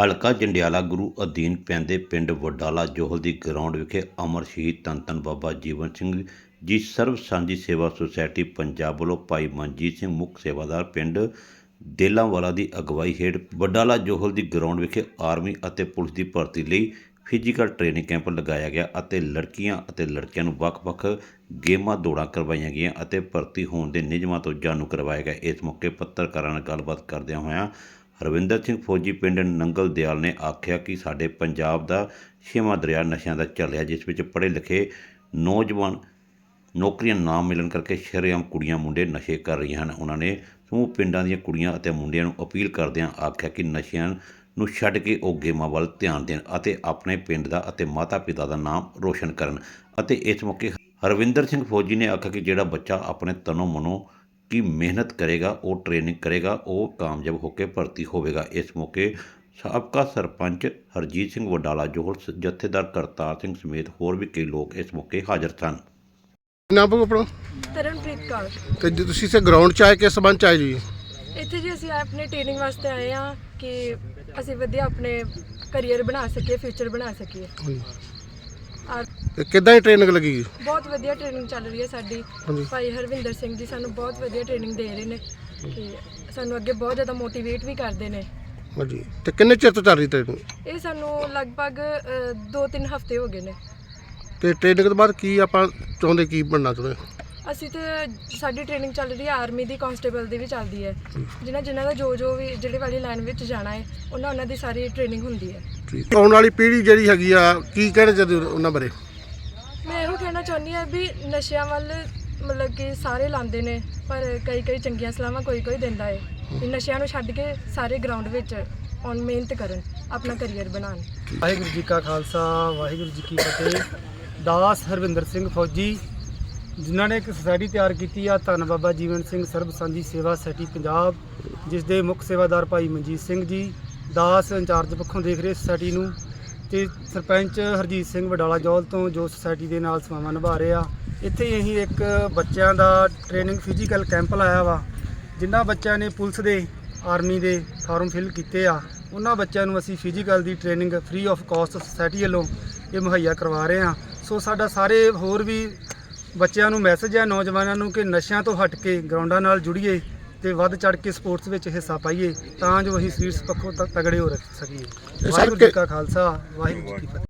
ਹਲਕਾ ਜੰਡਿਆਲਾ ਗੁਰੂ ਅਧੀਨ ਪੈਂਦੇ ਪਿੰਡ ਵਡਾਲਾ ਜੋਹਲ ਦੀ ਗਰਾਊਂਡ ਵਿਖੇ ਅਮਰ ਸ਼ਹੀਦ ਤਨ ਧੰਨ ਬਾਬਾ ਜੀਵਨ ਸਿੰਘ ਜੀ ਸਰਬ ਸਾਂਝੀ ਸੇਵਾ ਸੁਸਾਇਟੀ ਪੰਜਾਬ ਵੱਲੋਂ ਭਾਈ ਮਨਜੀਤ ਸਿੰਘ ਮੁੱਖ ਸੇਵਾਦਾਰ ਪਿੰਡ ਦੇਲਾਂਵਾਲਾ ਦੀ ਅਗਵਾਈ ਹੇਠ ਵਡਾਲਾ ਜੋਹਲ ਦੀ ਗਰਾਊਂਡ ਵਿਖੇ ਆਰਮੀ ਅਤੇ ਪੁਲਿਸ ਦੀ ਭਰਤੀ ਲਈ ਫਿਜ਼ੀਕਲ ਟ੍ਰੇਨਿੰਗ ਕੈਂਪ ਲਗਾਇਆ ਗਿਆ ਅਤੇ ਲੜਕੀਆਂ ਅਤੇ ਲੜਕਿਆਂ ਨੂੰ ਵੱਖ-ਵੱਖ ਗੇਮਾਂ ਦੌੜਾਂ ਕਰਵਾਈਆਂ ਗਈਆਂ ਅਤੇ ਭਰਤੀ ਹੋਣ ਦੇ ਨਿਯਮਾਂ ਤੋਂ ਜਾਣੂ ਕਰਵਾਇਆ ਗਿਆ। ਇਸ ਮੌਕੇ ਪੱਤਰਕਾਰਾਂ ਨਾਲ ਗੱਲਬਾਤ ਕਰਦਿਆਂ ਹੋਇਆਂ ਹਰਵਿੰਦਰ ਸਿੰਘ ਫੌਜੀ ਪਿੰਡ ਨੰਗਲ ਦਿਆਲ ਨੇ ਆਖਿਆ ਕਿ ਸਾਡੇ ਪੰਜਾਬ ਦਾ ਛੇਵਾਂ ਦਰਿਆ ਨਸ਼ਿਆਂ ਦਾ ਚੱਲਿਆ ਜਿਸ ਵਿੱਚ ਪੜ੍ਹੇ ਲਿਖੇ ਨੌਜਵਾਨ ਨੌਕਰੀਆਂ ਨਾ ਮਿਲਣ ਕਰਕੇ ਸ਼ਰੇਆਮ ਕੁੜੀਆਂ ਮੁੰਡੇ ਨਸ਼ੇ ਕਰ ਰਹੀਆਂ ਹਨ। ਉਹਨਾਂ ਨੇ ਸਮੂਹ ਪਿੰਡਾਂ ਦੀਆਂ ਕੁੜੀਆਂ ਅਤੇ ਮੁੰਡਿਆਂ ਨੂੰ ਅਪੀਲ ਕਰਦਿਆਂ ਆਖਿਆ ਕਿ ਨਸ਼ਿਆਂ ਨੂੰ ਛੱਡ ਕੇ ਉਹ ਗੇਮਾਂ ਵੱਲ ਧਿਆਨ ਦੇਣ ਅਤੇ ਆਪਣੇ ਪਿੰਡ ਦਾ ਅਤੇ ਮਾਤਾ-ਪਿਤਾ ਦਾ ਨਾਮ ਰੋਸ਼ਨ ਕਰਨ ਅਤੇ ਇਸ ਮੌਕੇ ਹਰਵਿੰਦਰ ਸਿੰਘ ਫੌਜੀ ਨੇ ਆਖਿਆ ਕਿ ਜਿਹੜਾ ਬੱਚਾ ਆਪਣੇ ਤਨੋਂ ਮਨੋਂ ਕੀ ਮਿਹਨਤ ਕਰੇਗਾ ਉਹ ਟ੍ਰੇਨਿੰਗ ਕਰੇਗਾ ਉਹ ਕਾਮਯਾਬ ਹੋ ਕੇ ਭਰਤੀ ਹੋਵੇਗਾ। ਇਸ ਮੌਕੇ ਸਾਬਕਾ ਸਰਪੰਚ ਹਰਜੀਤ ਸਿੰਘ ਵਡਾਲਾ ਜੋਹਲ ਜਥੇਦਾਰ ਕਰਤਾਰ ਸਿੰਘ ਸਮੇਤ ਹੋਰ ਵੀ ਕਈ ਲੋਕ ਇਸ ਮੌਕੇ ਹਾਜ਼ਰ ਸਨ। ਨਾਮ ਬੋਲੋ ਆਪਣਾ? ਤਰਨਪ੍ਰੀਤ ਕੌਰ। ਤੇ ਜੇ ਤੁਸੀਂ ਇਸੇ ਗਰਾਊਂਡ 'ਚ ਆਏ ਕਿਸ ਸੰਬੰਧ 'ਚ ਆਏ ਜੀ? ਇੱਥੇ ਜੀ ਅਸੀਂ ਆਪਣੇ ਟ੍ਰੇਨਿੰਗ ਵਾਸਤੇ ਆਏ ਆ ਕਿ ਅਸੀਂ ਵਧੀਆ ਆਪਣੇ ਕੈਰੀਅਰ ਬਣਾ ਸਕੀਏ ਫਿਊਚਰ ਬਣਾ ਸਕੀਏ। ਤੇ ਕਿੱਦਾਂ ਦੀ ਟ੍ਰੇਨਿੰਗ ਲੱਗੀ? ਬਹੁਤ ਵਧੀਆ ਟ੍ਰੇਨਿੰਗ ਚੱਲ ਰਹੀ ਹੈ ਸਾਡੀ। ਹਾਂਜੀ। ਭਾਈ ਹਰਵਿੰਦਰ ਸਿੰਘ ਜੀ ਸਾਨੂੰ ਬਹੁਤ ਵਧੀਆ ਟ੍ਰੇਨਿੰਗ ਦੇ ਰਹੇ ਨੇ ਕਿ ਸਾਨੂੰ ਅੱਗੇ ਬਹੁਤ ਜ਼ਿਆਦਾ ਮੋਟੀਵੇਟ ਵੀ ਕਰਦੇ ਨੇ। ਹਾਂਜੀ। ਤੇ ਕਿੰਨੇ ਚਿਰ ਤੋਂ ਚੱਲ ਰਹੀ ਟ੍ਰੇਨਿੰਗ ਇਹ ਸਾਨੂੰ ਲਗਭਗ 2-3 ਹਫ਼ਤੇ ਹੋ ਗਏ ਨੇ। ਤੇ ਟ੍ਰੇਨਿੰਗ ਤੋਂ ਬਾਅਦ ਕੀ ਆਪਾਂ ਚਾਹੁੰਦੇ ਕੀ ਬਣਨਾ ਚਾਹੁੰਦੇ? ਅਸੀਂ ਤੇ ਸਾਡੀ ਟ੍ਰੇਨਿੰਗ ਚੱਲ ਰਹੀ ਹੈ ਆਰਮੀ ਦੀ ਕਾਂਸਟੇਬਲ ਦੀ ਵੀ ਚੱਲਦੀ ਹੈ। ਜਿਨ੍ਹਾਂ ਜਿਨ੍ਹਾਂ ਦਾ ਜੋ ਜੋ ਵੀ ਜਿਹੜੇ ਵਾਲੀ ਲਾਈਨ ਵਿੱਚ ਜਾਣਾ ਹੈ ਉਹਨਾਂ ਉਹਨਾਂ ਦੀ ਸਾਰੀ ਟ੍ਰੇਨਿੰਗ ਹੁੰਦੀ ਹੈ। ਠੀਕ। ਆਉਣ ਵਾਲੀ ਪੀੜ੍ਹੀ ਜਿਹੜੀ ਹੈਗੀ ਆ ਕੀ ਕਹਿਣਾ ਚਾਹੁੰਦੇ ਹੋ ਉਹਨਾਂ ਬਾਰੇ? ਮੈਂ ਇਹੋ ਕਹਿਣਾ ਚਾਹੁੰਦੀ ਹਾਂ ਵੀ ਨਸ਼ਿਆਂ ਵੱਲ ਮਤਲਬ ਕਿ ਸਾਰੇ ਲਾਉਂਦੇ ਨੇ ਪਰ ਕਈ ਕਈ ਚੰਗੀਆਂ ਸਲਾਹਾਂ ਕੋਈ ਕੋਈ ਦਿੰਦਾ ਹੈ ਵੀ ਨਸ਼ਿਆਂ ਨੂੰ ਛੱਡ ਕੇ ਸਾਰੇ ਗਰਾਊਂਡ ਵਿੱਚ ਔਨ ਮਿਹਨਤ ਕਰਨ ਆਪਣਾ ਕੈਰੀਅਰ ਬਣਾਉਣ। ਵਾਹਿਗੁਰੂ ਜੀ ਕਾ ਖਾਲਸਾ ਵਾਹਿਗੁਰੂ ਜੀ ਕੀ ਫਤਿਹ। ਦਾਸ ਹਰਵਿੰਦਰ ਸਿੰਘ ਫੌਜੀ ਜਿਨ੍ਹਾਂ ਨੇ ਇੱਕ ਸੁਸਾਇਟੀ ਤਿਆਰ ਕੀਤੀ ਆ, ਧੰਨ ਬਾਬਾ ਜੀਵਨ ਸਿੰਘ ਸਰਬ ਸੇਵਾ ਸੋਸਾਇਟੀ ਪੰਜਾਬ, ਜਿਸ ਦੇ ਮੁੱਖ ਸੇਵਾਦਾਰ ਭਾਈ ਮਨਜੀਤ ਸਿੰਘ ਜੀ, ਦਾਸ ਇੰਚਾਰਜ ਪੱਖੋਂ ਦੇਖ ਰਹੇ ਸੁਸਾਇਟੀ ਨੂੰ ਤੇ ਸਰਪੰਚ ਹਰਜੀਤ ਸਿੰਘ ਵਡਾਲਾ ਜੌਲ ਤੋਂ ਜੋ ਸੁਸਾਇਟੀ ਦੇ ਨਾਲ ਸੇਵਾਵਾਂ ਨਿਭਾ ਰਹੇ ਆ। ਇੱਥੇ ਹੀ ਅਸੀਂ ਇੱਕ ਬੱਚਿਆਂ ਦਾ ਟ੍ਰੇਨਿੰਗ ਫਿਜ਼ੀਕਲ ਕੈਂਪ ਲਾਇਆ ਵਾ, ਜਿਨ੍ਹਾਂ ਬੱਚਿਆਂ ਨੇ ਪੁਲਿਸ ਦੇ, ਆਰਮੀ ਦੇ ਫਾਰਮ ਫਿਲ ਕੀਤੇ ਆ। ਉਹਨਾਂ ਬੱਚਿਆਂ ਨੂੰ ਅਸੀਂ physical the training free of cost society ਵੱਲੋਂ ਇਹ ਮੁਹੱਈਆ ਕਰਵਾ ਰਹੇ ਆ। ਸੋ ਸਾਡਾ ਸਾਰੇ ਹੋਰ ਵੀ ਬੱਚਿਆਂ ਨੂੰ ਮੈਸੇਜ ਹੈ ਨੌਜਵਾਨਾਂ ਨੂੰ ਕਿ ਨਸ਼ਿਆਂ ਤੋਂ ਹਟ ਕੇ ਗਰਾਊਂਡਾਂ ਨਾਲ ਜੁੜੀਏ ਤੇ ਵੱਧ ਚੜ ਕੇ ਸਪੋਰਟਸ ਵਿੱਚ ਹਿੱਸਾ ਪਾਈਏ ਤਾਂ ਜੋ ਅਸੀਂ ਸਰੀਰ ਪੱਖੋਂ ਤਗੜੇ ਹੋ ਸਕੀਏ। ਵਾਹਿਗੁਰੂ ਜੀ ਕਾ ਖਾਲਸਾ ਵਾਹਿਗੁਰੂ ਜੀ ਕੀ ਫਤਿਹ।